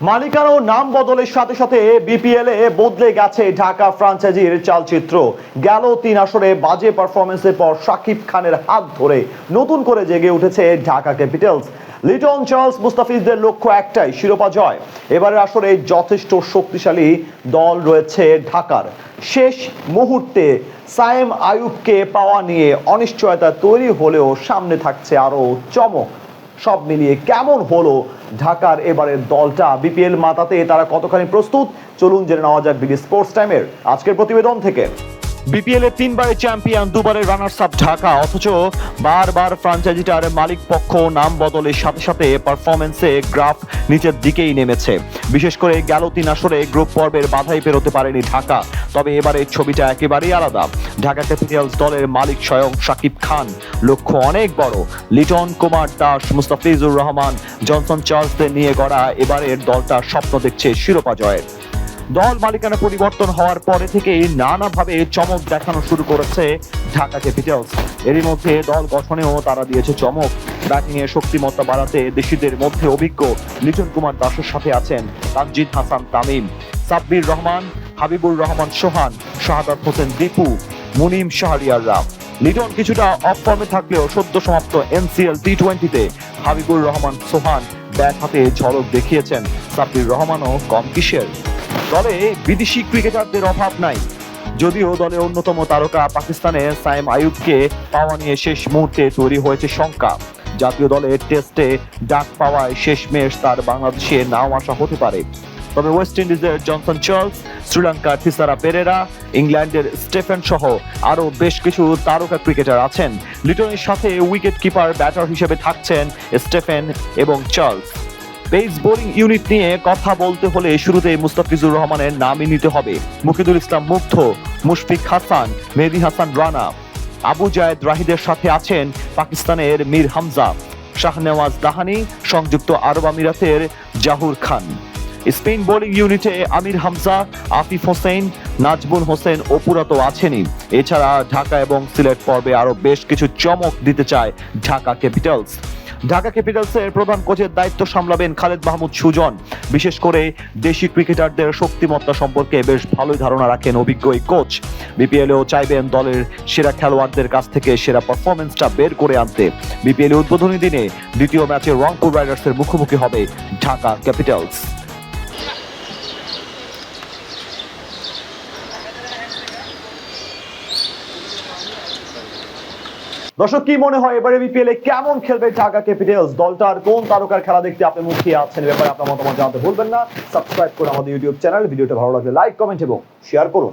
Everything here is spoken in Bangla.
মালিকানা নাম বদলের সাথে সাথে বিপিএল এ বদলে গেছে ঢাকা ফ্রাঞ্চাইজির চালচিত্র। গেল তিন আসরে বাজে পারফরমেন্সের পর শাকিব খানের হাত ধরে নতুন করে জেগে উঠেছে ঢাকা ক্যাপিটালস। লিটন চার্লস মুস্তাফিজদের লক্ষ্য একটাই, শিরোপা জয়। এবারের আসরে যথেষ্ট শক্তিশালী দল রয়েছে ঢাকার। শেষ মুহূর্তে সায়েম আয়ুবকে পাওয়া নিয়ে অনিশ্চয়তা তৈরি হলেও সামনে থাকছে আরও চমক। সব মিলিয়ে কেমন হলো ঢাকার এবারের দলটা? বিপিএল মাতাতে তারা কতখানি প্রস্তুত? চলুন জেনে নেওয়া যাক বিডি স্পোর্টস টাইমের আজকের প্রতিবেদন থেকে। বিপিএল এর তিনবারের চ্যাম্পিয়ন, দুবারের রানার্স আপ ঢাকা। অথচ বারবার ফ্রাঞ্চাইজিটার মালিক পক্ষ নাম বদলের সাথে সাথে পারফরমেন্সে গ্রাফ নিচের দিকেই নেমেছে। বিশেষ করে গেল তিন আসরে গ্রুপ পর্বের বাধাই পেরোতে পারেনি ঢাকা। তবে এবারে ছবিটা একেবারেই আলাদা। ঢাকা ক্যাপিটালস দলের মালিক স্বয়ং শাকিব খান। লক্ষ্য অনেক বড়। লিটন কুমার দাস, মুস্তাফিজুর রহমান, জনসন চার্লসদের নিয়ে গড়া এবারের দলটা স্বপ্ন দেখছে শিরোপা জয়ের। দল মালিকানা পরিবর্তন হওয়ার পরে থেকেই নানাভাবে চমক দেখানো শুরু করেছে ঢাকা ক্যাপিটালস। এরই মধ্যে দল গঠনেও তারা দিয়েছে চমক। ব্যাটিং এর শক্তিমত্তা বাড়াতে দেশিদের মধ্যে অভিজ্ঞ লিটন কুমার দাসের সাথে আছেন তানজিদ হাসান তামিম। সাব্বির রহমান হাবিবুর রহমান সোহান, শাহাদাত হোসেন দীপু, মুনিম শাহরিয়াররা লিটন কিছুটা অফ ফর্মে থাকলেও সদ্য সমাপ্ত এনসিএল টি টোয়েন্টিতে হাবিবুর রহমান সোহান ব্যাট হাতে ঝলক দেখিয়েছেন সাব্বির রহমানও কম কিসের। দলে বিদেশি ক্রিকেটারদের অভাব নাই। যদিও দলে অন্যতম তারকা পাকিস্তানে সাইম আয়ুবকে পাওয়া নিয়ে শেষ মুহূর্তে তৈরি হয়েছে শঙ্কা। জাতীয় দলের টেস্টে ডাক পাওয়ায় শেষমেশ তার বাংলাদেশে নাও আসা হতে পারে। তবে ওয়েস্ট ইন্ডিজের জনসন চার্লস, শ্রীলঙ্কার থিসারা পেরেরা, ইংল্যান্ডের স্টেফেন সহ আরও বেশ কিছু তারকা ক্রিকেটার আছেন। লিটনের সাথে উইকেট কিপার, ব্যাটার হিসেবে থাকছেন স্টেফেন এবং চার্লস। পেস বোলিং ইউনিট নিয়ে কথা বলতে হলে শুরুতে মুস্তাফিজুর রহমানের নামই নিতে হবে। মুকিদুল ইসলাম মুগ্ধ, মুশফিক হাসান, মেহদি হাসান রানা। আবু জায়েদ রাহিদের সাথে আছেন পাকিস্তানের মীর হামজা। শাহনেওয়াজ দাহানি, সংযুক্ত আরব আমিরাতের জাহুর খান। স্পেন বোলিং ইউনিটে আমির হামজা আফিফ হোসেন নাজবুল হোসেন অপুরা তো আছেনই। এছাড়া ঢাকা এবং সিলেট পর্বে আরও বেশ কিছু চমক দিতে চায় ঢাকা ক্যাপিটালস। ঢাকা ক্যাপিটালসের প্রধান কোচের দায়িত্ব সামলাবেন খালেদ মাহমুদ সুজন। বিশেষ করে দেশি ক্রিকেটারদের শক্তিমত্তা সম্পর্কে বেশ ভালোই ধারণা রাখেন অভিজ্ঞ এই কোচ। বিপিএলেও চাইবেন দলের সেরা খেলোয়াড়দের কাছ থেকে সেরা পারফরমেন্সটা বের করে আনতে। বিপিএল উদ্বোধনী দিনে দ্বিতীয় ম্যাচে রংপুর রাইডার্সের মুখোমুখি হবে ঢাকা ক্যাপিটালস। দর্শক, কি মনে হয় এবারে বিপিএল এ কেমন খেলবে ঢাকা ক্যাপিটালস? দলটার কোন তারকার খেলা দেখতে আপনি মুখিয়ে আছেন ব্যাপারে আপনার মতামত জানাতে ভুলবেন না। সাবস্ক্রাইব করে আমাদের ইউটিউব চ্যানেল ভিডিওটা ভালো লাগলে লাইক কমেন্ট এবং শেয়ার করুন।